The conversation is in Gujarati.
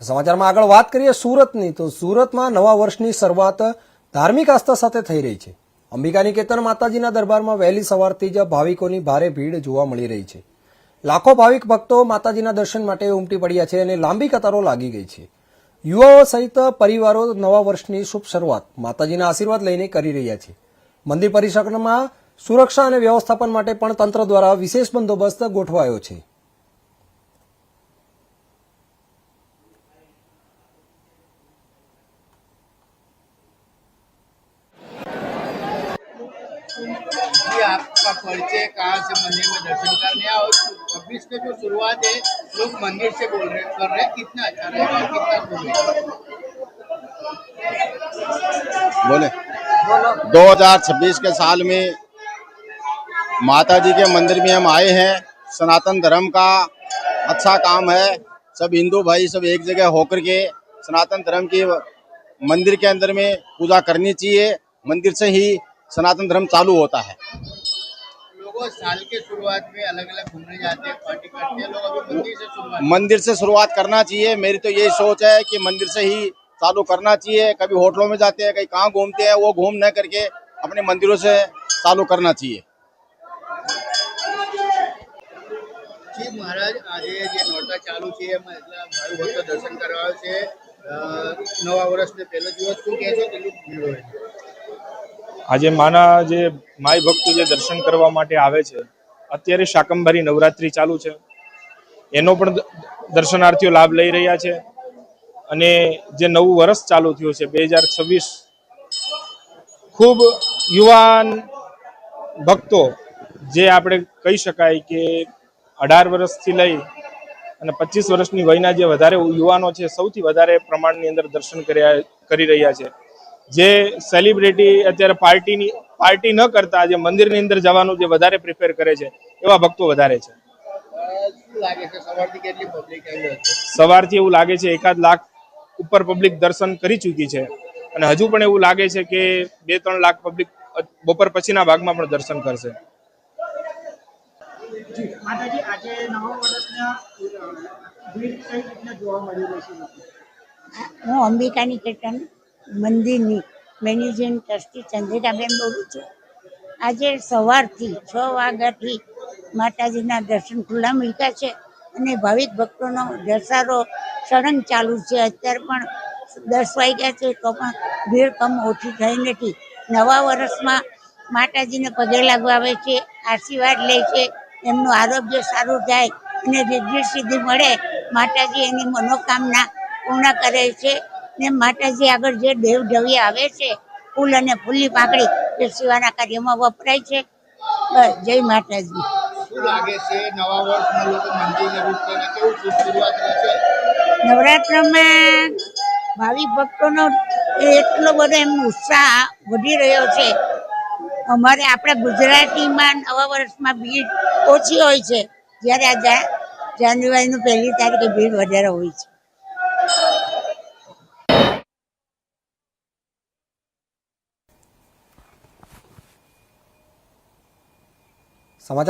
સમાચારમાં આગળ વાત કરીએ સુરતની, તો સુરતમાં નવા વર્ષની શરૂઆત ધાર્મિક આસ્થા સાથે થઈ રહી છે. અંબિકાની કેતન માતાજીના દરબારમાં વહેલી સવારથી જ ભાવિકોની ભારે ભીડ જોવા મળી રહી છે. લાખો ભાવિક ભક્તો માતાજીના દર્શન માટે ઉમટી પડ્યા છે અને લાંબી કતારો લાગી ગઈ છે. યુવાઓ સહિત પરિવારો નવા વર્ષની શુભ શરૂઆત માતાજીના આશીર્વાદ લઈને કરી રહ્યા છે. મંદિર પરિસરમાં સુરક્ષા અને વ્યવસ્થાપન માટે પણ તંત્ર દ્વારા વિશેષ બંદોબસ્ત ગોઠવાયો છે. आपका परिचय कहाँ से मंदिर में दर्शन करने आओ छब्बीस के जो शुरुआत है लोग मंदिर से बोल रहे कर रहे हैं कितना अच्छा रहेगा और कितना घूमे बोले। 2026 के साल में माता जी के मंदिर में हम आए हैं सनातन धर्म का अच्छा काम है सब हिंदू भाई सब एक जगह होकर के सनातन धर्म के मंदिर के अंदर में पूजा करनी चाहिए मंदिर से ही सनातन धर्म चालू होता है। लोगों साल के शुरुआत में अलग अलग घूमने जाते हैं पार्टी करते हैं लोग अभी मंदिर से शुरुआत मंदिर से शुरुआत करना चाहिए मेरी तो यही सोच है कि मंदिर से ही चालू करना चाहिए कभी होटलों में जाते हैं कहीं कहाँ घूमते हैं वो घूम न करके अपने मंदिरों से चालू करना चाहिए જી મહારાજ આજે જે નોરતા ચાલુ છે એમાં એટલા ભાઈ ભક્તો દર્શન કરવા આવે છે અ, નવા વર્ષને પહેલો દિવસ શું કહેશો કેટલું ભીડ હોય છે આજે માના જે માય ભક્તો જે દર્શન કરવા માટે આવે છે, અત્યારે શાકંભરી નવરાત્રી ચાલુ છે. એનો પણ દર્શનાર્થીઓ લાભ લઈ રહ્યા છે અને જે નવું વર્ષ ચાલુ થયું છે, બે હજાર છવ્વીસ, ખૂબ યુવાન ભક્તો, જે આપણે કહી શકાય કે અઢાર વર્ષથી લઈ અને પચીસ વર્ષની વયના જે વધારે યુવાનો છે, સૌથી વધારે પ્રમાણની અંદર દર્શન કર્યા, કરી રહ્યા છે. જે સેલિબ્રિટી અત્યારે પાર્ટીની પાર્ટી ન કરતા જે મંદિરની અંદર જવાનું જે વધારે પ્રિફેર કરે છે એવા ભક્તો વધારે છે. સવારથી કેટલી પબ્લિક આવી હતી સવારથી એવું લાગે છે એકાદ લાખ ઉપર પબ્લિક દર્શન કરી ચૂકી છે. અને હજુ પણ એવું લાગે છે કે બે ત્રણ લાખ પબ્લિક બપોર પછીના ભાગમાં પણ દર્શન કરશે? હું અંબિકાની કીર્તન. મંદિરની મેનેજિંગ ટ્રસ્ટી ચંદ્રિકાબેન બોલું છું. આજે સવારથી છ વાગ્યાથી માતાજીના દર્શન ખુલ્લા મૂક્યા છે અને ભાવિક ભક્તોનો ધસારો સળંગ ચાલુ છે. અત્યારે પણ દસ વાગ્યા છે તો પણ ભીડ કમ ઓછી થઈ નથી. નવા વર્ષમાં માતાજીને પગે લગાવે છે, આશીર્વાદ લે છે, એમનું આરોગ્ય સારું થાય અને રિદ્ધિ સિદ્ધિ મળે, માતાજી એની મનોકામના પૂર્ણ કરે છે. ને માતાજી આગળ જે દેવ ઢવી આવે છે ફૂલ અને ફૂલની પાકડી એ સેવાના કાર્યમાં વપરાય છે. બસ જય માતાજી. નવરાત્રમાં ભાવિક ભક્તોનો એટલો બધો એમ ઉત્સાહ વધી રહ્યો છે. અમારે આપણા ગુજરાતીમાં નવા વર્ષમાં ભીડ ઓછી હોય છે. જ્યારે આ જાન્યુઆરીનું પહેલી તારીખે ભીડ વધારે હોય છે. समाचार